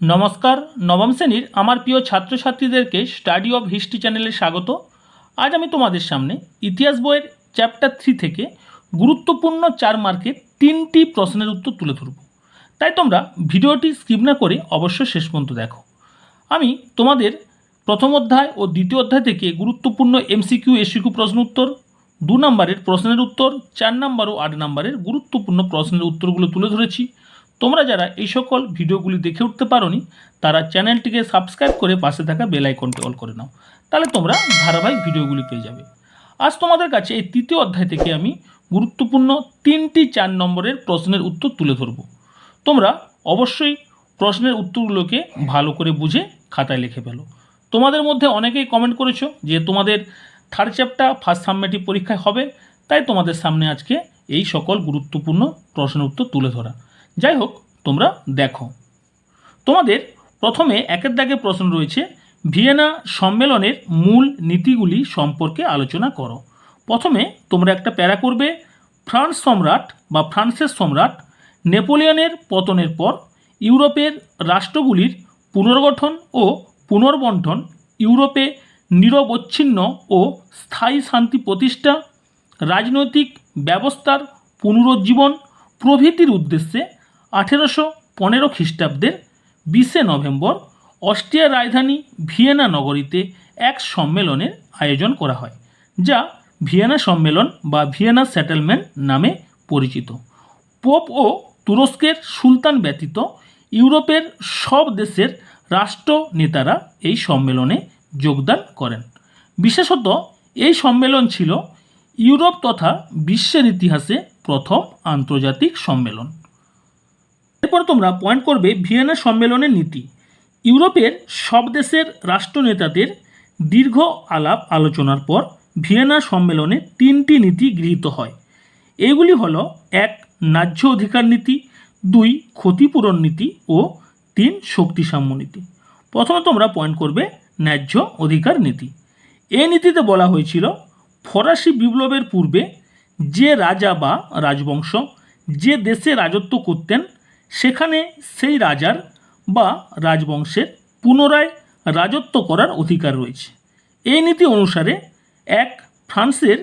নমস্কার, নবম শ্রেণির আমার প্রিয় ছাত্রছাত্রীদেরকে স্টাডি অফ হিস্ট্রি চ্যানেলে স্বাগত। আজ আমি তোমাদের সামনে ইতিহাস বইয়ের চ্যাপ্টার থ্রি থেকে গুরুত্বপূর্ণ চার মার্কের তিনটি প্রশ্নের উত্তর তুলে ধরব। তাই তোমরা ভিডিওটি স্কিপ না করে অবশ্যই শেষ পর্যন্ত দেখো। আমি তোমাদের প্রথম অধ্যায় ও দ্বিতীয় অধ্যায় থেকে গুরুত্বপূর্ণ এমসিকিউ এসিকিউ প্রশ্ন উত্তর, দু নম্বরের প্রশ্নের উত্তর, চার নম্বর ও আট নম্বরের গুরুত্বপূর্ণ প্রশ্নের উত্তরগুলো তুলে ধরেছি। তোমরা যারা এই সকল ভিডিওগুলি দেখে উঠতে পারোনি, তারা চ্যানেলটিকে সাবস্ক্রাইব করে পাশে থাকা বেল আইকনটি অল করে নাও, তাহলে তোমরা ধারাবাহিক ভিডিওগুলি পেয়ে যাবে। আজ তোমাদের কাছে এই তৃতীয় অধ্যায় থেকে আমি গুরুত্বপূর্ণ তিনটি চার নম্বরের প্রশ্নের উত্তর তুলে ধরব। তোমরা অবশ্যই প্রশ্নের উত্তরগুলোকে ভালো করে বুঝে খাতায় লিখে ফেলো। তোমাদের মধ্যে অনেকেই কমেন্ট করেছ যে তোমাদের থার্ড চ্যাপ্টার ফার্স্ট সাবমেটিভ পরীক্ষায় হবে, তাই তোমাদের সামনে আজকে এই সকল গুরুত্বপূর্ণ প্রশ্নের উত্তর তুলে ধরা। যাই হোক তোমরা দেখো। তোমাদের প্রথমে একের দাগে প্রশ্ন রয়েছে, ভিয়েনা সম্মেলনের মূল নীতিগুলি সম্পর্কে আলোচনা করো। প্রথমে তোমরা একটা প্যারা করবে, ফ্রান্স সম্রাট বা ফ্রান্সের সম্রাট নেপোলিয়নের পতনের পর ইউরোপের রাষ্ট্রগুলির পুনর্গঠন ও পুনর্বন্টন, ইউরোপে নিরবচ্ছিন্ন ও স্থায়ী শান্তি প্রতিষ্ঠা, রাজনৈতিক ব্যবস্থার পুনরুজ্জীবন প্রভৃতির উদ্দেশ্যে আঠেরোশো পনেরো খ্রিস্টাব্দের বিশে নভেম্বর অস্ট্রিয়ার রাজধানী ভিয়েনা নগরীতে এক সম্মেলনের আয়োজন করা হয়, যা ভিয়েনা সম্মেলন বা ভিয়েনা সেটেলমেন্ট নামে পরিচিত। পোপ ও তুরস্কের সুলতান ব্যতীত ইউরোপের সব দেশের রাষ্ট্র নেতারা এই সম্মেলনে যোগদান করেন। বিশেষত এই সম্মেলন ছিল ইউরোপ তথা বিশ্বের ইতিহাসে প্রথম আন্তর্জাতিক সম্মেলন। এরপর তোমরা পয়েন্ট করবে ভিয়েনা সম্মেলনের নীতি। ইউরোপের সব দেশের রাষ্ট্রনেতাদের দীর্ঘ আলাপ আলোচনার পর ভিয়েনা সম্মেলনে তিনটি নীতি গৃহীত হয়। এগুলি হল, এক, ন্যায্য অধিকার নীতি, দুই, ক্ষতিপূরণ নীতি ও তিন, শক্তিসাম্য নীতি। প্রথমে তোমরা পয়েন্ট করবে ন্যায্য অধিকার নীতি। এই নীতিতে বলা হয়েছিল, ফরাসি বিপ্লবের পূর্বে যে রাজা বা রাজবংশ যে দেশে রাজত্ব করতেন সেখানে সেই রাজার বা রাজবংশের পুনরায় রাজত্ব করার অধিকার রয়েছে। এই নীতি অনুসারে এক ফ্রান্সের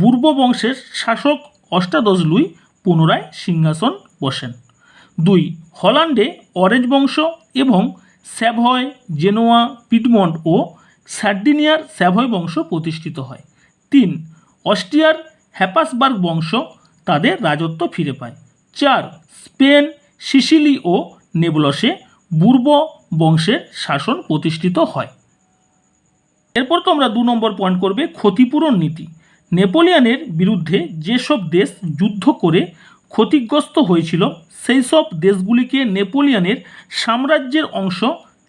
পূর্ব বংশের শাসক অষ্টাদশ লুই পুনরায় সিংহাসন বসেন। দুই, হল্যান্ডে অরেঞ্জ বংশ এবং স্যাভয়, জেনোয়া, পিডমন্ট ও সার্ডিনিয়ার স্যাভয় বংশ প্রতিষ্ঠিত হয়। তিন, অস্ট্রিয়ার হ্যাপাসবার্গ বংশ তাদের রাজত্ব ফিরে পায়। চার, স্পেন সিসিলি ও নেবলসে পূর্ব বংশের শাসন প্রতিষ্ঠিত হয়। এরপর তোমরা দু নম্বর পয়েন্ট করবে ক্ষতিপূরণ নীতি। নেপোলিয়ানের বিরুদ্ধে যেসব দেশ যুদ্ধ করে ক্ষতিগ্রস্ত হয়েছিল সেই সব দেশগুলিকে নেপোলিয়ানের সাম্রাজ্যের অংশ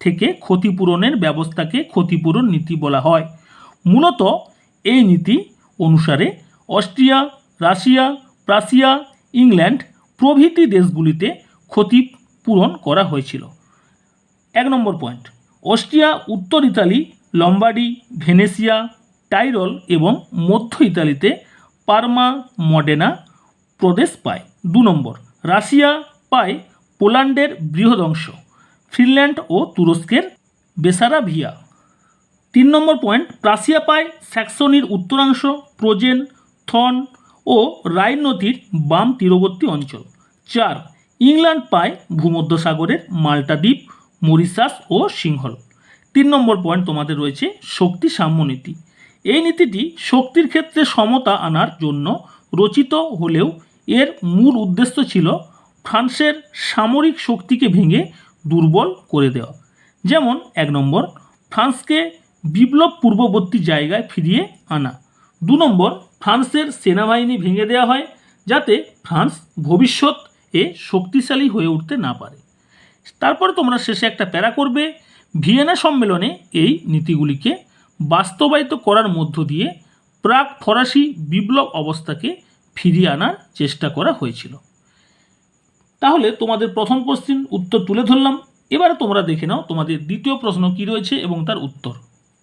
থেকে ক্ষতিপূরণের ব্যবস্থাকে ক্ষতিপূরণ নীতি বলা হয়। মূলত এই নীতি অনুসারে অস্ট্রিয়া, রাশিয়া প্রাসিয়া ইংল্যান্ড প্রভৃতি দেশগুলিতে ক্ষতিপূরণ করা হয়েছিল। এক নম্বর পয়েন্ট, অস্ট্রিয়া, উত্তর ইতালি লম্বাডি ভেনেসিয়া, টাইরল এবং মধ্য ইতালিতে পারমা মডেনা প্রদেশ পায়। দু নম্বর, রাশিয়া পায় পোল্যান্ডের বৃহৎ অংশ ফিনল্যান্ড ও তুরস্কের বেসারাভিয়া। তিন নম্বর পয়েন্ট, প্রাসিয়া পায় স্যাক্সনির উত্তরাংশ, প্রোজেন, থন ও রাইন নদীর বাম তীরবর্তী অঞ্চল। চার ইংল্যান্ড পায় ভূমধ্যসাগরের মাল্টা দ্বীপ মরিশাস ও সিংহল। তিন নম্বর পয়েন্ট তোমাদের রয়েছে শক্তি সাম্য নীতি। এই নীতিটি শক্তির ক্ষেত্রে সমতা আনার জন্য রচিত হলেও এর মূল উদ্দেশ্য ছিল ফ্রান্সের সামরিক শক্তিকে ভেঙে দুর্বল করে দেওয়া। যেমন এক নম্বর, ফ্রান্সকে বিপ্লব পূর্ববর্তী জায়গায় ফিরিয়ে আনা। দু নম্বর, ফ্রান্সের সেনাবাহিনী ভেঙে দেওয়া হয় যাতে ফ্রান্স ভবিষ্যৎ এ শক্তিশালী হয়ে উঠতে না পারে। তারপরে তোমরা শেষে একটা প্যারা করবে। ভিয়েনা সম্মেলনে এই নীতিগুলিকে বাস্তবায়িত করার মধ্য দিয়ে প্রাক ফরাসি বিপ্লব অবস্থাকে ফিরিয়ে আনার চেষ্টা করা হয়েছিল। তাহলে তোমাদের প্রথম কোশ্চিন উত্তর তুলে ধরলাম। এবারে তোমরা দেখে নাও তোমাদের দ্বিতীয় প্রশ্ন কী রয়েছে এবং তার উত্তর।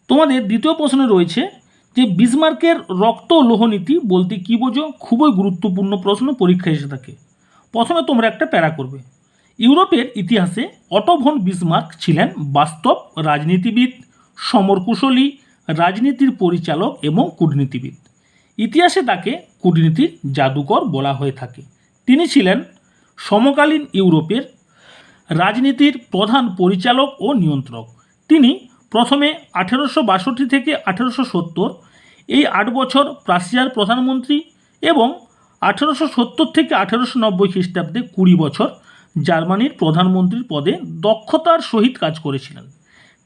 তোমাদের দ্বিতীয় প্রশ্ন রয়েছে যে বিসমার্কের রক্ত লোহনীতি বলতে কী বোঝো? খুবই গুরুত্বপূর্ণ প্রশ্ন, পরীক্ষা এসে থাকে। প্রথমে তোমরা একটা প্যারা করবে। ইউরোপের ইতিহাসে অটোভন বিসমার্ক ছিলেন বাস্তব রাজনীতিবিদ, সমরকুশলী, রাজনীতির পরিচালক এবং কূটনীতিবিদ। ইতিহাসে তাকে কূটনীতির জাদুকর বলা হয়ে থাকে। তিনি ছিলেন সমকালীন ইউরোপের রাজনীতির প্রধান পরিচালক ও নিয়ন্ত্রক। তিনি প্রথমে আঠেরোশো বাষট্টি থেকে আঠেরোশো সত্তর, এই আট বছর প্রাশিয়ার প্রধানমন্ত্রী এবং আঠেরোশো সত্তর থেকে আঠেরোশো নব্বই খ্রিস্টাব্দে কুড়ি বছর জার্মানির প্রধানমন্ত্রীর পদে দক্ষতার সহিত কাজ করেছিলেন।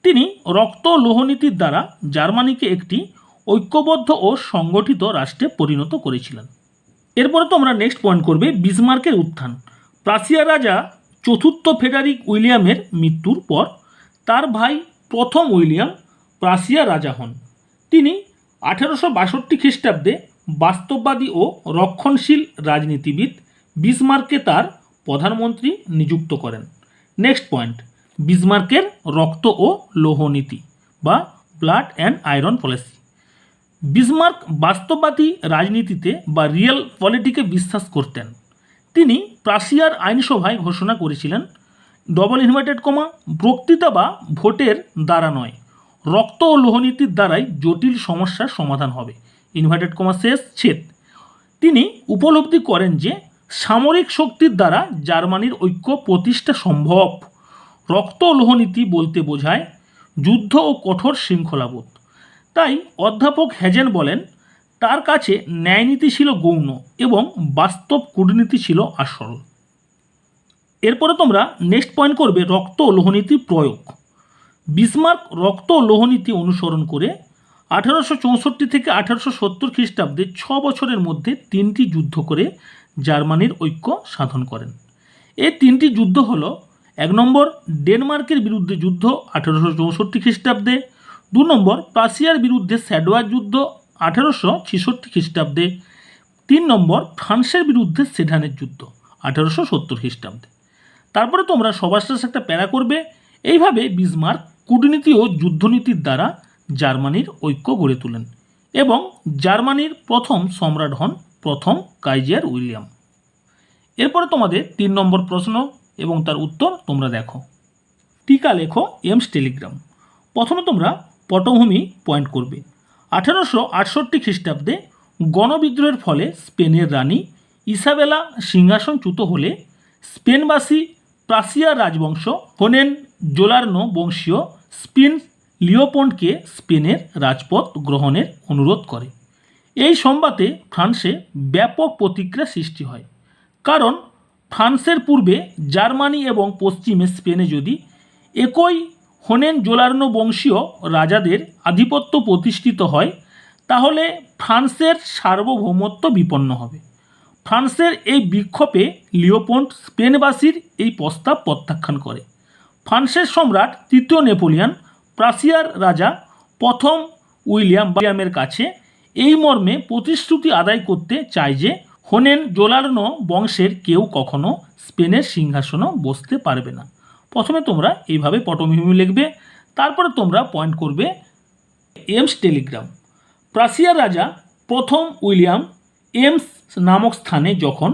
তিনি রক্ত লোহনীতির দ্বারা জার্মানিকে একটি ঐক্যবদ্ধ ও সংগঠিত রাষ্ট্রে পরিণত করেছিলেন। এরপরে তো আমরা নেক্সট পয়েন্ট করবে, বিসমার্কের উত্থান। প্রাসিয়া রাজা চতুর্থ ফেডারিক উইলিয়ামের মৃত্যুর পর তার ভাই প্রথম উইলিয়াম প্রাসিয়া রাজা হন। তিনি আঠেরোশো বাষট্টি খ্রিস্টাব্দে বাস্তববাদী ও রক্ষণশীল রাজনীতিবিদ বিসমার্ককে তার প্রধানমন্ত্রী নিযুক্ত করেন। নেক্সট পয়েন্ট বিসমার্কের রক্ত ও লৌহ নীতি বা blood and iron policy Bismarck বাস্তববাদী রাজনীতিতে বা রিয়েল পলিটিকে বিশ্বাস করতেন। তিনি প্রাশিয়ার আইনসভায় ঘোষণা করেছিলেন ডবল ইনভার্টেড কমা বক্তৃতা বা ভোটের দ্বারা নয়, রক্ত ও লোহনীতির দ্বারাই জটিল সমস্যার সমাধান হবে। ইনভার্টেড কমা শেষ, ছেদ। তিনি উপলব্ধি করেন যে সামরিক শক্তির দ্বারা জার্মানির ঐক্য প্রতিষ্ঠা সম্ভব। রক্ত লোহনীতি বলতে বোঝায় যুদ্ধ ও কঠোর শৃঙ্খলাবোধ। তাই অধ্যাপক হ্যাজেন বলেন, তার কাছে ন্যায়নীতি ছিল গৌণ এবং বাস্তব কূটনীতি ছিল আসল। এরপরে তোমরা নেক্সট পয়েন্ট করবে রক্ত লোহনীতি প্রয়োগ। বিসমার্ক রক্ত লোহনীতি অনুসরণ করে আঠারোশো চৌষট্টি থেকে আঠারোশো সত্তর খ্রিস্টাব্দে ছ বছরের মধ্যে তিনটি যুদ্ধ করে জার্মানির ঐক্য সাধন করেন। এই তিনটি যুদ্ধ হল, এক নম্বর ডেনমার্কের বিরুদ্ধে যুদ্ধ আঠারোশো চৌষট্টি খ্রিস্টাব্দে, দু নম্বর প্রাশিয়ার বিরুদ্ধে স্যাডোয়ার যুদ্ধ আঠারোশো ছেষট্টি খ্রিস্টাব্দে, তিন নম্বর ফ্রান্সের বিরুদ্ধে সেডানের যুদ্ধ আঠারোশো সত্তর খ্রিস্টাব্দে। তারপরে তোমরা সবার শেষে একটা প্যারা করবে। এইভাবে বিসমার্ক কূটনীতি ও যুদ্ধনীতির দ্বারা জার্মানির ঐক্য গড়ে তোলেন এবং জার্মানির প্রথম সম্রাট হন প্রথম কাইজিয়ার উইলিয়াম। এরপরে তোমাদের তিন নম্বর প্রশ্ন এবং তার উত্তর তোমরা দেখো। টিকা লেখো এমস টেলিগ্রাম। প্রথমে তোমরা পটভূমি পয়েন্ট করবে। আঠারোশো আটষট্টি খ্রিস্টাব্দে গণবিদ্রোহের ফলে স্পেনের রানী ইসাবেলা সিংহাসনচ্যুত হলে স্পেনবাসী প্রাসিয়া রাজবংশ হোনেন জোলার্নো বংশীয় স্পিন লিওপন্ডকে স্পেনের রাজপথ গ্রহণের অনুরোধ করে। এই সংবাদে ফ্রান্সে ব্যাপক প্রতিক্রিয়া সৃষ্টি হয়। কারণ ফ্রান্সের পূর্বে জার্মানি এবং পশ্চিমে স্পেনে যদি একই হোনেন জোলার্নো বংশীয় রাজাদের আধিপত্য প্রতিষ্ঠিত হয়, তাহলে ফ্রান্সের সার্বভৌমত্ব বিপন্ন হবে। ফ্রান্সের এই বিক্ষোভে লিওপন্ড স্পেনবাসীর এই প্রস্তাব প্রত্যাখ্যান করে। ফ্রান্সের সম্রাট তৃতীয় নেপোলিয়ান প্রাসিয়ার রাজা প্রথম উইলিয়াম উইলিয়ামের কাছে এই মর্মে প্রতিশ্রুতি আদায় করতে চায় যে হোনেন জোলার্নো বংশের কেউ কখনো স্পেনের সিংহাসনও বসতে পারবে না। প্রথমে তোমরা এইভাবে পটভূমি লিখবে, তারপরে তোমরা পয়েন্ট করবে এমস টেলিগ্রাম। প্রাসিয়ার রাজা প্রথম উইলিয়াম এমস নামক স্থানে যখন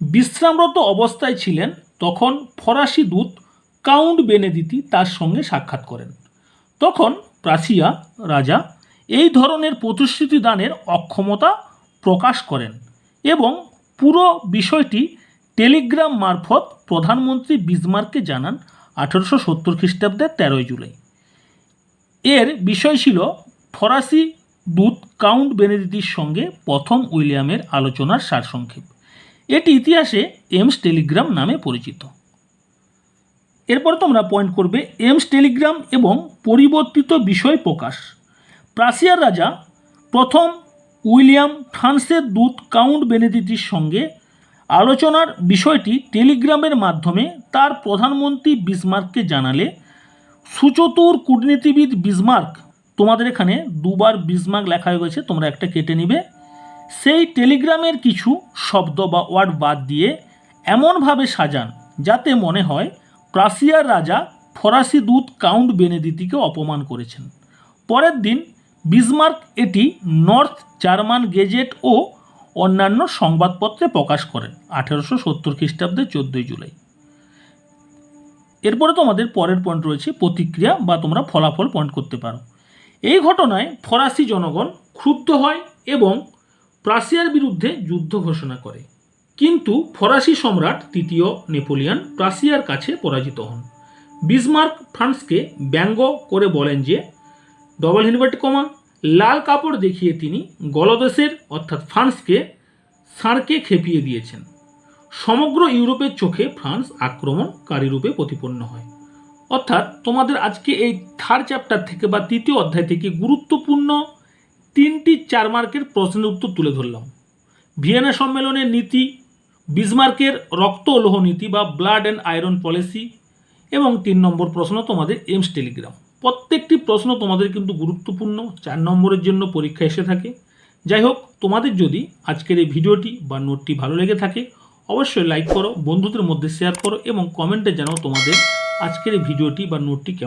বিশ্রামরত অবস্থায় ছিলেন, তখন ফরাসি দূত কাউন্ট বেনেদিতি তার সঙ্গে সাক্ষাৎ করেন। তখন প্রাসিয়া রাজা এই ধরনের প্রতিশ্রুতি দানের অক্ষমতা প্রকাশ করেন এবং পুরো বিষয়টি টেলিগ্রাম মারফত প্রধানমন্ত্রী বিজমার্ককে জানান আঠারোশো সত্তর খ্রিস্টাব্দের তেরোই জুলাই। এর বিষয় ছিল ফরাসি দূত কাউন্ট বেনেদিতির সঙ্গে প্রথম উইলিয়ামের আলোচনার সারসংক্ষেপ। এটি ইতিহাসে এমস টেলিগ্রাম নামে পরিচিত। এরপর তোমরা পয়েন্ট করবে এমস টেলিগ্রাম এবং পরিবর্তিত বিষয় প্রকাশ। প্রাসিয়ার রাজা প্রথম উইলিয়াম ফ্রান্সের দূত কাউন্ট বেনেদিতির সঙ্গে আলোচনার বিষয়টি টেলিগ্রামের মাধ্যমে তার প্রধানমন্ত্রী বিসমার্ককে জানালে, সুচতুর কূটনীতিবিদ বিসমার্ক, তোমাদের এখানে দুবার বিসমার্ক লেখা হয়ে গেছে, তোমরা একটা কেটে নিবে। সেই টেলিগ্রামের কিছু শব্দ বা ওয়ার্ড বাদ দিয়ে এমনভাবে সাজান যাতে মনে হয় প্রাসিয়ার রাজা ফরাসি দূত কাউন্ট বেনেদিতিকে অপমান করেছেন। পরের দিন বিসমার্ক এটি নর্থ জার্মান গেজেট ও অন্যান্য সংবাদপত্রে প্রকাশ করেন, আঠেরোশো সত্তর খ্রিস্টাব্দে চোদ্দোই জুলাই। এরপরে তোমাদের পরের পয়েন্ট রয়েছে, প্রতিক্রিয়া বা তোমরা ফলাফল পয়েন্ট করতে পারো। এই ঘটনায় ফরাসি জনগণ ক্ষুব্ধ হয় এবং প্রাশিয়ার বিরুদ্ধে যুদ্ধ ঘোষণা করে। কিন্তু ফরাসি সম্রাট তৃতীয় নেপোলিয়ান প্রাশিয়ার কাছে পরাজিত হন। বিসমার্ক ফ্রান্সকে ব্যঙ্গ করে বলেন যে, ডবল ইনভার্ট কমা, লাল কাপড় দেখিয়ে তিনি গলদেশের, অর্থাৎ ফ্রান্সকে সাঁড়কে খেপিয়ে দিয়েছেন। সমগ্র ইউরোপের চোখে ফ্রান্স আক্রমণকারী রূপে প্রতিপন্ন হয়। অর্থাৎ তোমাদের আজকে এই থার্ড চ্যাপ্টার থেকে বা তৃতীয় অধ্যায় থেকে গুরুত্বপূর্ণ তিনটি চার মার্কের প্রশ্নের উত্তর তুলে ধরলাম। ভিয়েনা সম্মেলনের নীতি, বিসমার্কের রক্ত লোহ নীতি বা ব্লাড অ্যান্ড আয়রন পলিসি এবং তিন নম্বর প্রশ্ন তোমাদের এমস টেলিগ্রাম। প্রত্যেকটি প্রশ্ন তোমাদের কিন্তু গুরুত্বপূর্ণ, চার নম্বরের জন্য পরীক্ষা এসে থাকে। যাই হোক, তোমাদের যদি আজকের এই ভিডিওটি বা নোটটি ভালো লেগে থাকে, অবশ্যই লাইক করো, বন্ধুদের মধ্যে শেয়ার করো এবং কমেন্টে জানাও তোমাদের আজকের এই ভিডিওটি বা নোটটি কেমন।